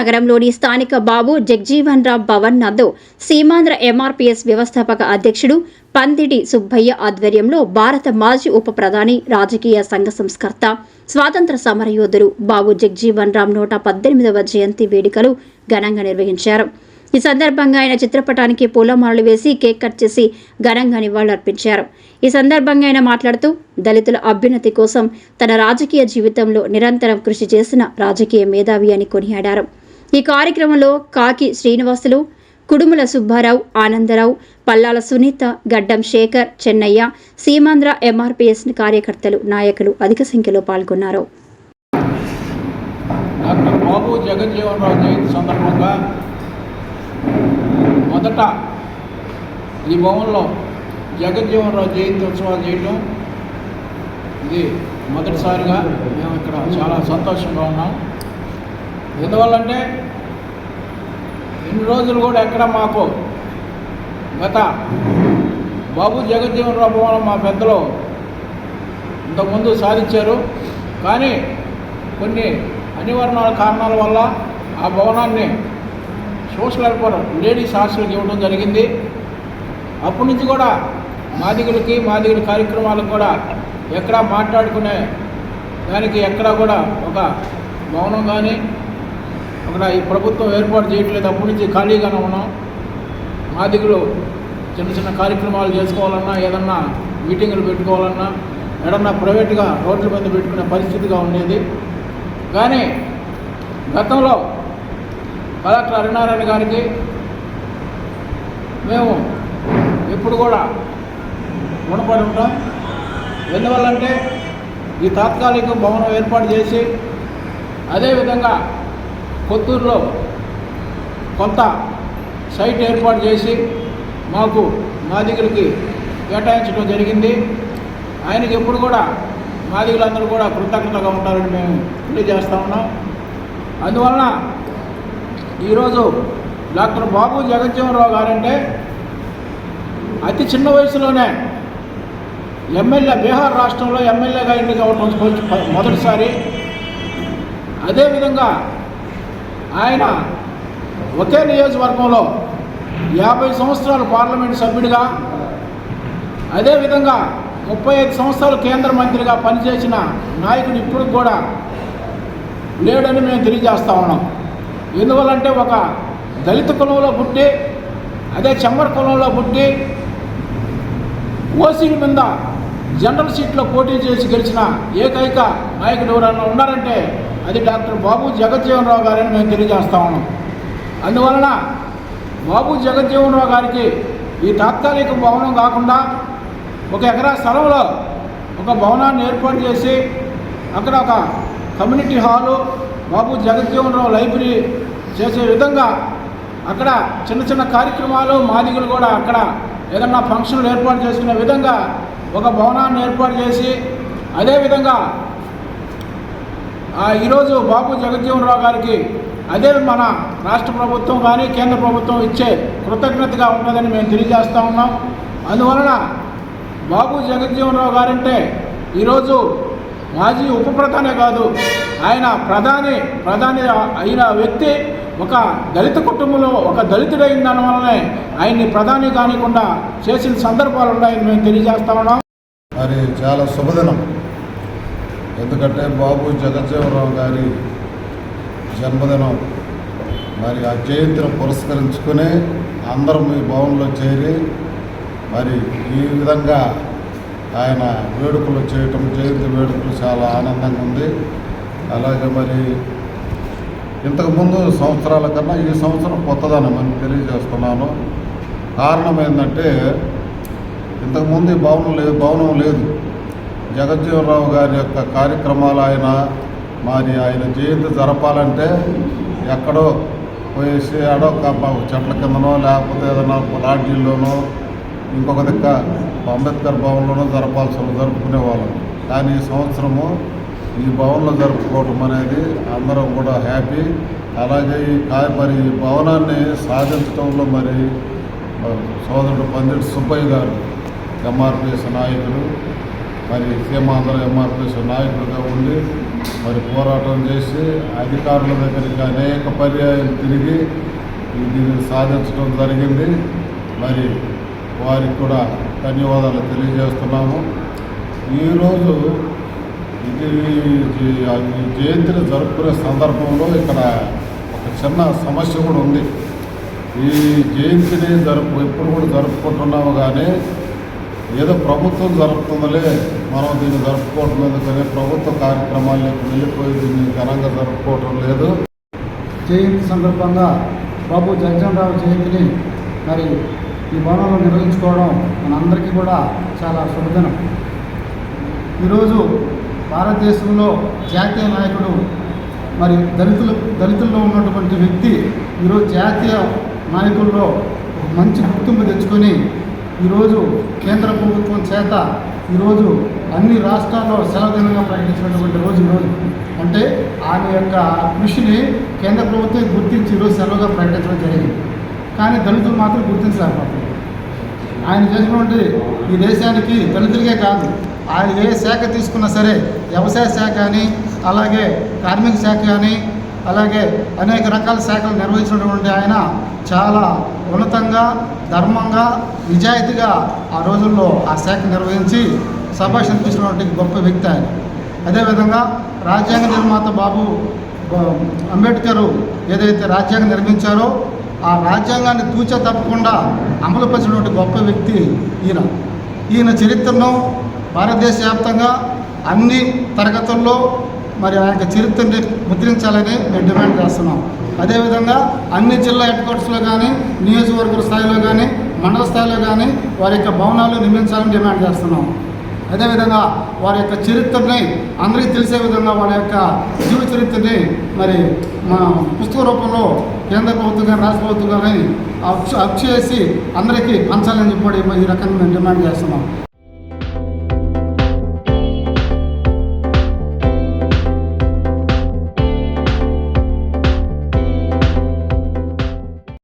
నగరంలోని స్థానిక బాబు జగ్జీవన్ రామ్ భవన్ నందు సీమాంధ్ర ఎంఆర్పీఎస్ వ్యవస్థాపక అధ్యక్షుడు పందిడి సుబ్బయ్య ఆధ్వర్యంలో భారత మాజీ ఉప ప్రధాని రాజకీయ సంఘ సంస్కర్త స్వాతంత్ర సమరయోధుడు బాబు జగ్జీవన్ రామ్ నూట పద్దెనిమిదవ జయంతి వేడుకలు ఘనంగా నిర్వహించారు. ఈ సందర్భంగా ఆయన చిత్రపటానికి పూలమాలలు వేసి కేక్ కట్ చేసి ఘనంగా నివాళులర్పించారు. ఈ సందర్భంగా ఆయన మాట్లాడుతూ దళితుల అభ్యున్నతి కోసం తన రాజకీయ జీవితంలో నిరంతరం కృషి చేసిన రాజకీయ మేధావి అని కొనియాడారు. ఈ కార్యక్రమంలో కాకి శ్రీనివాసులు కుడుముల సుబ్బారావు ఆనందరావు పల్లాల సునీత గడ్డం శేఖర్ చెన్నయ్య సీమాంధ్ర ఎంఆర్పిఎస్ కార్యకర్తలు నాయకులు అధిక సంఖ్యలో పాల్గొన్నారు. బాబు జగజ్జీవన్ రావు జయంతి సందర్భంగా మొదట ఈ భవన్లో జగజ్జీవన్ రావు జయంతి ఉత్సవాలు చేయటం ఇది మొదటిసారిగా. మేము ఇక్కడ చాలా సంతోషంగా ఉన్నాం. ఎందువల్లంటే ఇన్ని రోజులు కూడా ఎక్కడ మాకు గత బాబు జగజ్జీవన్ రావు భవనం మా పెద్దలు ఇంతకుముందు సాధించారు. కానీ కొన్ని అనివారణాల కారణాల వల్ల ఆ భవనాన్ని సోషల్ వెల్ఫేర్ లేడీస్ హాస్టల్కి ఇవ్వడం జరిగింది. అప్పటి నుంచి కూడా మాదిగులకి మాదిగుల కార్యక్రమాలకు కూడా ఎక్కడా మాట్లాడుకునే దానికి ఎక్కడా కూడా ఒక భవనం కానీ అక్కడ ఈ ప్రభుత్వం ఏర్పాటు చేయట్లేదు. అప్పటి నుంచి ఖాళీగానే ఉన్నాం. మాదిగులు చిన్న చిన్న కార్యక్రమాలు చేసుకోవాలన్నా ఏదన్నా మీటింగులు పెట్టుకోవాలన్నా ఏదన్నా ప్రైవేట్గా రోడ్ల మీద పెట్టుకునే పరిస్థితిగా ఉండేది. కానీ గతంలో కలెక్టర్ హరినారాయణ గారికి మేము ఎప్పుడు కూడా రుణపడి ఉంటాం. ఎందువల్లంటే ఈ తాత్కాలిక భవనం ఏర్పాటు చేసి అదేవిధంగా కొత్తూరులో కొంత సైట్ ఏర్పాటు చేసి మాకు మాదిగులకి కేటాయించడం జరిగింది. ఆయనకి ఎప్పుడు కూడా మాదిగులందరూ కూడా కృతజ్ఞతగా ఉంటారని మేము తెలియజేస్తా ఉన్నాం. అందువలన ఈరోజు డాక్టర్ బాబు జగజ్జీవనరావు గారంటే అతి చిన్న వయసులోనే ఎమ్మెల్యే బీహార్ రాష్ట్రంలో ఎమ్మెల్యేగా ఎన్నిక అవటం మొదటిసారి. అదేవిధంగా ఆయన ఒకే నియోజకవర్గంలో యాభై సంవత్సరాలు పార్లమెంట్ సభ్యుడిగా అదేవిధంగా ముప్పై ఐదు సంవత్సరాలు కేంద్ర మంత్రిగా పనిచేసిన నాయకుడు ఇప్పుడు కూడా లేడని మేము తెలియజేస్తా ఉన్నాం. ఎందువల్లంటే ఒక దళిత కులంలో పుట్టి అదే చెంబర్ కులంలో పుట్టి ఓసీల మీద జనరల్ సీట్లో పోటీ చేసి గెలిచిన ఏకైక నాయకుడు ఎవరైనా ఉన్నారంటే అది డాక్టర్ బాబు జగజ్జీవన్ రావు గారని మేము తెలియజేస్తా ఉన్నాం. అందువలన బాబు జగజ్జీవన్ రావు గారికి ఈ తాత్కాలిక భవనం కాకుండా ఒక ఎకరా స్థలంలో ఒక భవనాన్ని ఏర్పాటు చేసి అక్కడ ఒక community hall Babu Jagjivan Rao library చేసే విధంగా అక్కడ చిన్న చిన్న కార్యక్రమాలు మాదిగలు కూడా అక్కడ ఏదన్నా ఫంక్షన్లు ఏర్పాటు చేసుకునే విధంగా ఒక భవనాన్ని ఏర్పాటు చేసి అదేవిధంగా ఈరోజు బాబు జగజ్జీవనరావు గారికి అదే మన రాష్ట్ర ప్రభుత్వం కానీ కేంద్ర ప్రభుత్వం ఇచ్చే కృతజ్ఞతగా ఉంటుందని మేము తెలియజేస్తూ ఉన్నాం. అందువలన బాబు జగజ్జీవన్ రావు గారంటే ఈరోజు మాజీ ఉప ప్రధానే కాదు ఆయన ప్రధాని ప్రధాని అయిన వ్యక్తి ఒక దళిత కుటుంబంలో ఒక దళితుడైన దానివల్లనే ఆయన్ని ప్రధాని కానికుండా చేసిన సందర్భాలు ఉన్నాయని మేము తెలియజేస్తా ఉన్నాం. మరి చాలా శుభదినం. ఎందుకంటే బాబు జగజ్జీవనరావు గారి జన్మదినం. మరి ఆ జయంతిని పురస్కరించుకుని అందరం ఈ భవన్లో చేరి మరి ఈ విధంగా ఆయన వేడుకలు చేయటం జయంతి వేడుకలు చాలా ఆనందంగా ఉంది. అలాగే మరి ఇంతకుముందు సంవత్సరాల కన్నా ఈ సంవత్సరం కొత్తదని మనం తెలియజేస్తున్నాను. కారణం ఏంటంటే ఇంతకుముందు ఈ భవనం లేదు భవనం లేదు. జగజ్జీవనరావు గారి యొక్క కార్యక్రమాలు ఆయన మరి ఆయన జయంతి జరపాలంటే ఎక్కడో పోయేసి ఆడో ఒక చెట్ల కిందనో లేకపోతే ఏదైనా లాడ్జీల్లోనో ఇంకొక దిక్క అంబేద్కర్ భవన్లోనో జరపాల్సిన జరుపుకునేవాళ్ళం కానీ ఈ సంవత్సరము ఈ భవన్లో జరుపుకోవటం అనేది అందరం కూడా హ్యాపీ. అలాగే ఈ మరి ఈ భవనాన్ని సాధించడంలో మరి మరి సోదరుడు పందిటి సుబ్బయ్య గారు ఎంఆర్పిఎస్ నాయకులు మరి సీమాంధ్ర ఎంఆర్పిఎస్ నాయకుడిగా ఉండి మరి పోరాటం చేసి అధికారుల దగ్గరికి అనేక పర్యాయాలు తిరిగి దీన్ని సాధించడం జరిగింది. మరి వారికి కూడా ధన్యవాదాలు తెలియజేస్తున్నాము. ఈరోజు ఇది జయంతిని జరుపుకునే సందర్భంలో ఇక్కడ ఒక చిన్న సమస్య కూడా ఉంది. ఈ జయంతిని జరుపు ఎప్పుడు కూడా జరుపుకుంటున్నాము కానీ ఏదో ప్రభుత్వం జరుపుతుందలే మనం దీన్ని జరుపుకోవటం ఎందుకనే ప్రభుత్వ కార్యక్రమాలకు వెళ్ళిపోయి దీన్ని ఘనంగా జరుపుకోవటం లేదు. జయంతి సందర్భంగా బాబు జగజనరావు జయంతిని మరి ఈ భవనంలో నిర్వహించుకోవడం మనందరికీ కూడా చాలా శుభదినం. ఈరోజు భారతదేశంలో జాతీయ నాయకుడు మరి దళితులు దళితుల్లో ఉన్నటువంటి వ్యక్తి ఈరోజు జాతీయ నాయకుల్లో మంచి గుర్తింపు తెచ్చుకొని ఈరోజు కేంద్ర ప్రభుత్వం చేత ఈరోజు అన్ని రాష్ట్రాల్లో సెలవు దినంగా ప్రకటించినటువంటి రోజు ఈరోజు. అంటే ఆమె యొక్క కృషిని కేంద్ర ప్రభుత్వం గుర్తించి ఈరోజు సెలవుగా ప్రకటించడం జరిగింది. కానీ దళితులు మాత్రం గుర్తించలేకపోతున్నారు. ఆయన చేసినటువంటి ఈ దేశానికి దళితులకే కాదు ఆయన ఏ శాఖ తీసుకున్నా సరే వ్యవసాయ శాఖ అని అలాగే కార్మిక శాఖ అని అలాగే అనేక రకాల శాఖలు నిర్వహించినటువంటి ఆయన చాలా ఉన్నతంగా ధర్మంగా నిజాయితీగా ఆ రోజుల్లో ఆ శాఖ నిర్వహించి సభాష్ అనిపించినటువంటి గొప్ప వ్యక్తి ఆయన. అదేవిధంగా రాజ్యాంగ నిర్మాత బాబు అంబేద్కరు అంబేద్కర్ ఏదైతే రాజ్యాంగం నిర్మించారో ఆ రాజ్యాంగాన్ని తూచా తప్పకుండా అమలుపరిచినటువంటి గొప్ప వ్యక్తి ఈయన. ఈయన చరిత్రను భారతదేశ వ్యాప్తంగా అన్ని తరగతుల్లో మరి ఆ యొక్క చరిత్రని ముద్రించాలని మేము డిమాండ్ చేస్తున్నాం. అదేవిధంగా అన్ని జిల్లా హెడ్ క్వార్టర్స్లో కానీ నియోజకవర్గ స్థాయిలో కానీ మండల స్థాయిలో కానీ వారి యొక్క భవనాలు నిర్మించాలని డిమాండ్ చేస్తున్నాం. అదేవిధంగా వారి యొక్క చరిత్రని అందరికీ తెలిసే విధంగా వారి యొక్క జీవ చరిత్రని మరి మా పుస్తక రూపంలో కేంద్ర ప్రభుత్వం కానీ రాష్ట్ర ప్రభుత్వం కానీ అప్ చేసి అందరికీ పంచాలని చెప్పి ఈ రకంగా మేము డిమాండ్ చేస్తున్నాం.